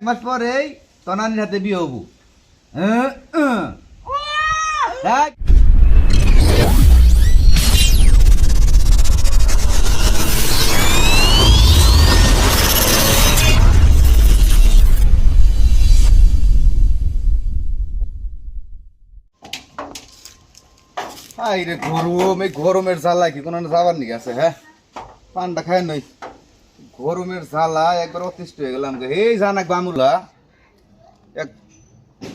মাস পরেই তনানির হাতে বিয়ে হব হ্যাঁ, হ্যাঁ। দেখ। রে গরম এই গরমের জ্বালা কি কোনো যাবার নাকি আছে হ্যাঁ পানটা খায় নই গরমের জ্বালা একবার অতিষ্ঠ হয়ে গেলাম। এই জানাক বামুলা এক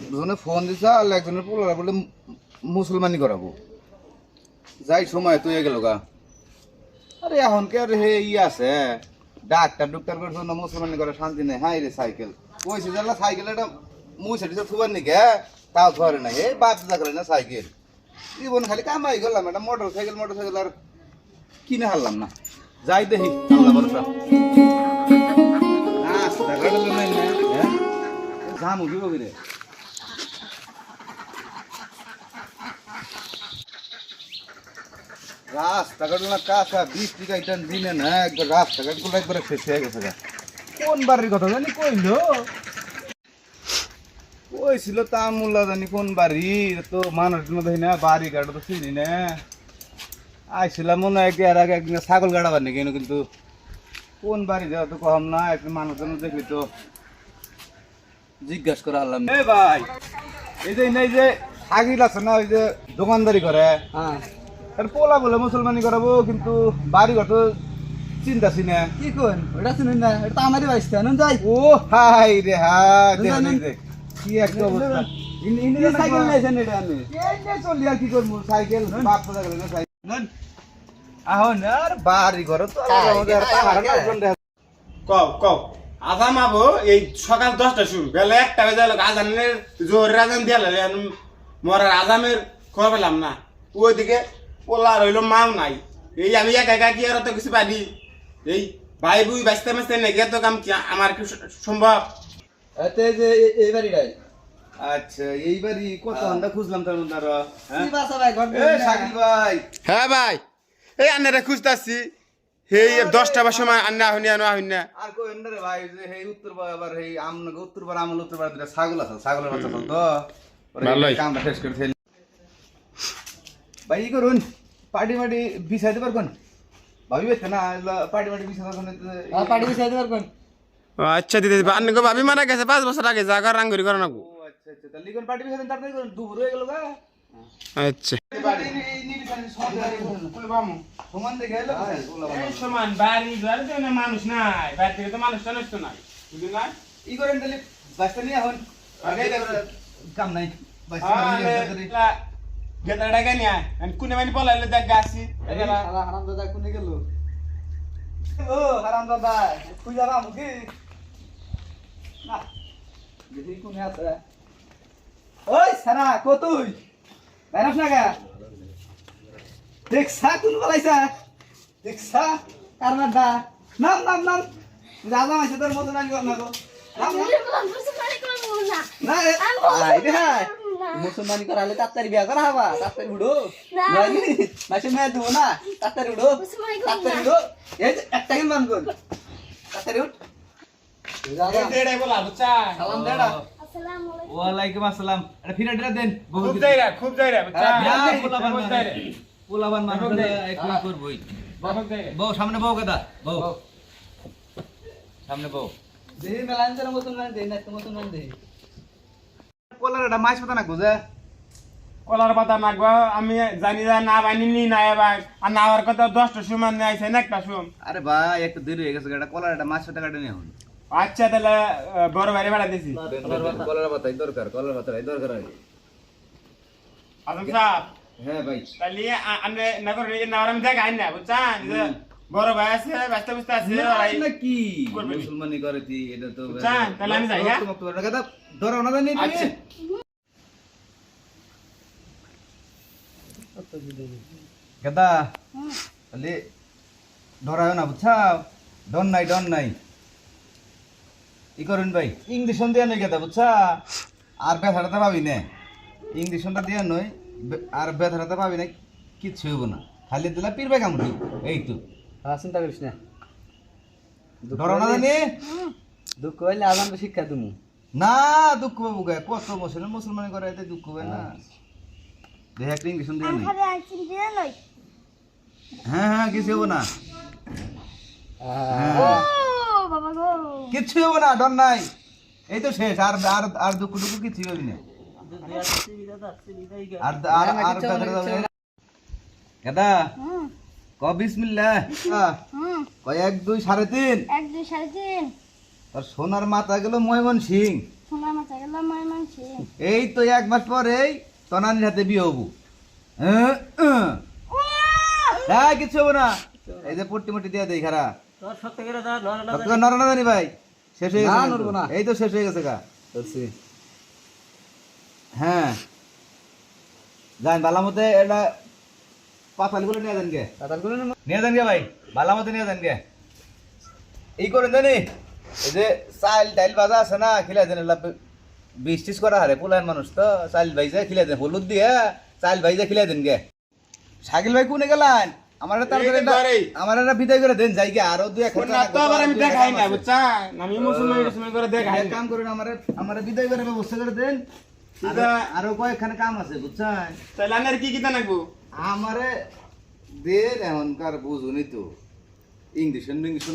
দুজনে ফোন দিছে আর একজনের পোলারা বলে মুসলমানি করাবো। যাই সময় তুই গেল গা। আরে এখন কে আর হে ই আছে? ডাক্তার ডুক্তার করে জন্য মুসলমানি করে শান্তি নেই। হাই রে সাইকেল। কইছে জানলা সাইকেল এটা মুছে দিছে থুবার নাকি হ্যাঁ? তাও ধরে নাই, এই বাপ করে না সাইকেল। জীবন খালি কামাই গেলাম এটা মোটর সাইকেল মোটর সাইকেল আর কিনে হারলাম না। যাই দেখি আল্লাহ ভরসা রাস্তা কাটলো নাই না হ্যাঁ জামু কি বলি রে রাস্তা কাটলো না কাঁচা বিশ টিকা ইটান দিনে না একবার রাস্তা কাটগুলো একবারে শেষ হয়ে গেছে গা। কোন বাড়ির কথা জানি কইলো কইছিল তা মোল্লা জানি কোন বাড়ি তো মানুষ দেখি না বাড়ি গাড়ি তো চিনি না আইছিলাম মনে হয় আর আগে একদিন ছাগল গাড়াবার নাকি কিন্তু কোন বাড়ি যাওয়া তো কম না একটা মানুষজন দেখলি তো জিজ্ঞাসা করে আনলাম। এ ভাই এই যে এই যে সাগিল আছে না ওই যে দোকানদারি করে হ্যাঁ। পোলা বলে মুসলমানি করাবো কিন্তু বাড়ি ঘর তো চিন্তাছি না। কি কোন ওটা শুনুন না এটা আমারই বাড়িতে নুন যাই। ও হাই রে হাই দেখ। কি একটা অবস্থা। ইন- সাইকেল নিয়েছেন এটা আমি চলি আর কি করব? সাইকেল বাপ দাদা গেলে আহন আর বাড়ি ঘর তো আর আমাদের আর পাহাড় না ওখান দেখা কও কও আজাম আবো এই সকাল দশটা শুরু। বেলা একটা বেজে গেল আজানের জোর আজান দিয়া লাগে মরার আজামের খবর পেলাম না। ওইদিকে পোলা রইল মাও নাই। এই আমি একা একা কি আর অত কিছু পারি? এই ভাই বুই বাঁচতে বাঁচতে নাকি এত কাম কি? আমার কি সম্ভব? এতে যে এই বাড়িটাই আচ্ছা এইবারই কত ঘণ্টা খুঁজলাম তার মধ্যে আরও হ্যাঁ? ভাই শাকিল হ্যাঁ ভাই এই আন্নারা খুঁজতেছি। এই দশটা বা সময় আন্না হইনি আনো হইনি না। আর কই রে ভাই যে এই উত্তর পাড়া আবার এই আমনগর উত্তর পাড়া আমল উত্তর পাড়া দুটা ছাগল আছে ছাগলের বাচ্চা তো। ভালোই। কামটা শেষ করে ফেলি ভাই ই করুন পার্টি মাটি বিছাইতে পারবেন? ভাবি বেতে না পার্টি মাটি বিছাতে পারবেন আর পার্টি বিছাই দিবার কোন আচ্ছা দিদি আন্না ভাবি মারা গেছে পাঁচ বছর আগে জাগা রাঙ্গুরি করে না ও আচ্ছা আচ্ছা তাহলে কোন পার্টি বিছাতে তাড়াতাড়ি করুন দুপুর হয়ে গেল গা। আচ্ছা। সমান বাড়ি ঘর তো না মানুষ নাই বাড়ি থেকে তো মানুষ টানুষ তো নাই। বুঝলি না? ই করেন তাহলে বাসটা নিয়ে এখন আগে কাম নাই বাসটা নিয়ে তাড়াতাড়ি। গেদা কুনে মানে পলাইলে দেখ গাছি হারাম দাদা কোনে গেল? ও হারাম দাদা খুঁজা রাম কি? না দেখি কোনে আছে। ওই সারা কো তুই? বাইরাস না গা। দেখছা কোন বলাইছা? দেখছা কারণ দা নাম নাম নাম। রাজা মাইছে তোর মতো নাকি না গো? না। মুসলমানি করালে তাড়াতাড়ি বিয়া করা হবা। তাড়াতাড়ি উঠো। না। মাসে মেয়ে দেবো না। তাড়াতাড়ি উঠো। মুসলমানি তাড়াতাড়ি না। উঠো। এই একটা মান কর। তাড়াতাড়ি উঠ। দেড়াই বলা বুঝছা সালাম দেড়া ওয়ালাইকুম আসসালাম। এটা ফিরে দেন খুব যাইরা খুব যাইরা হ্যাঁ, পোলাবান মানুষ একটু করবই। বউ সামনে বউ কথা বউ। সামনে বউ। দেহি না এটা মাছ পাতা না গুজে কলার পাতা আমি জানি না বানি নি না এবার। আর না কথা দশটা সমান নিয়ে আইছে না একটা সুম। আরে ভাই একটু দেরি হয়ে গেছে এটা কলার এটা মাছ পাতা কাটে নিয়ে এখন। আচ্ছা তাহলে বড় বাইরে বেড়া দিছি। কলার পাতাই দরকার কলার পাতাই দরকার আদম সাহেব হ্যাঁ ভাই। তাহলে আমরা নগর নিয়ে না আমি দেখ আইন না বুঝছেন? বড় ভাই আছে ব্যস্ত ব্যস্ত আছে না কি। মুসলমানি করে তুই এটা তো চান, তাহলে আমি যাই, হ্যাঁ? মক্ত কথা ধরো না জানি তুমি আচ্ছা। তাহলে ধরায় না বুঝছাও? ডন নাই ডন নাই। ই করুন ভাই ইংলিশন দিয়া নই গেদা বুঝছা? আর ব্যথাটা পাবি না। ইংলিশনটা দিয়া নই বে- আর ব্যথাটা পাবি না কিচ্ছু হইব না। খালি দিলা পিরবে কামড়ি এই তো। হ্যাঁ চিন্তা করিস না। ধরো না জানি দুঃখ হইলে আজান শিক্ষা তুমি না দুঃখ পাবো গায়ে কত মুসলমান মুসলমান করে এতে দুঃখ হবে না। দেখ একটা ইংলিশ শুনতে নেই হ্যাঁ হ্যাঁ কিছু হব না। হ্যাঁ। কিচ্ছু হব না ডর নাই। এই তো শেষ আর আর আর দুঃখ টুকু কিছু হবি না। আর আর আর কথা যাবে না কেদা ক বিসমিল্লাহ। কয় এক দুই সাড়ে তিন। এক দুই সাড়ে তিন। আর সোনার মাথা গেল ময়মন সিং। মাথা গেল এই তো এক মাস পরেই তনানির হাতে বিয়ে হব। হ্যাঁ, কিচ্ছু হব না। এই যে পট্টি মট্টি দিয়ে দেই খারা। নর ভাই। শেষ হয়ে গেছে। না। এই তো শেষ হয়ে গেছে গা। হ্যাঁ। যান বালা এটা পাতাল নিয়ে যান গে। তাতাল নিয়ে যান গে ভাই বালা নিয়ে যান গে। এই করেন জানি এই যে চাইল ডাইল বাজা আছে না খিলা দেন বিশ টিস করা হারে পুলান মানুষ তো চাইল ভাইজা খিলা দেন হলুদ দিয়ে চাইল ভাইজা খিলা দেন গে। শাকিল ভাই কোনে গেলেন? আমার তারপরে এই তো ঘরেই। আমার একটা বিদায় করে দেন যাই গে আরও দুই এক তো আবার আমি দেখাই না বুঝছেন আমি মুসলমান মুসলমান করে দেখাই কাম করেন আমার আমার বিদায় করে ব্যবস্থা করে দেন। আরো- কয়েকখানে কাম আছে বুঝছেন? তাহলে আমি কি কি জানাব আমারে দেন এমনকার বুঝুনি তো। ইংলিশ ইংলিশ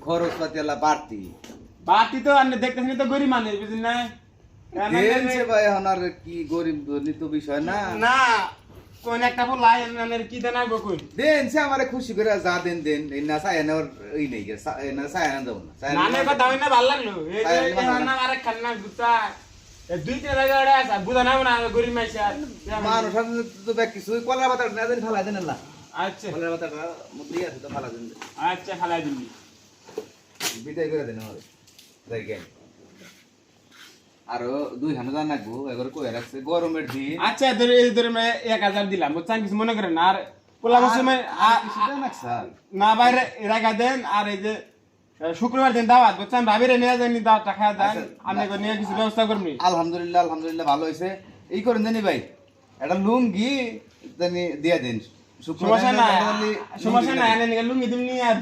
খরচ পাতি এলা বাড়তি। বাতি তো আপনি দেখতেছেন তো গরিব মানুষ বুঝলেন না? কি গরিব নিত বিষয় না। না কোন একটা ফুল লাই আমি কি জানাব কই? দেন সে আমারে খুশি করে যা দেন দেন। এই না সায় না ওই নেই না সায় না দেবো না। নানে না- কথা হইনা ভালো লাগল? এই না। আরেক খান্না গুতা এই দুই তিন জায়গা ওড়ে আছে বুঝা না না গরিব মাইছে মানুষ আর তো ব্যাগ কিছু কলার পাতা না দেন ফালাই দেন আল্লাহ। আচ্ছা। কলার আছে তো দেন। আচ্ছা দিবি। বিদায় করে দেন আমার। আরও দুই হাজার রাখব এবার কয়ে রাখছে গরমের দিন। আচ্ছা ধরে এই ধরে আমি এক হাজার দিলাম বুঝছেন? কিছু মনে করেন আর। না বাইরে রাখা দেন আর এই যে শুক্রবার দিন দাওয়াত বুঝছেন? ভাবিরে নিয়ে যান দাওয়াত টাকা দেন আচ্ছা, আমি নিয়ে কিছু ব্যবস্থা করবি আলহামদুলিল্লাহ আলহামদুলিল্লাহ ভালো হয়েছে। এই করেন জানি ভাই একটা লুঙ্গি জানি দিয়ে দেন। শুক্রবার সমস্যা না সমস্যা না এনে লুঙ্গি দিমনি আর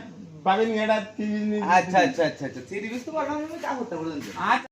ভাবি নিয়ে আচ্ছা আচ্ছা আচ্ছা আচ্ছা থ্রি পিস তো পাঠানো আমি যা করতে পারেন আচ্ছা।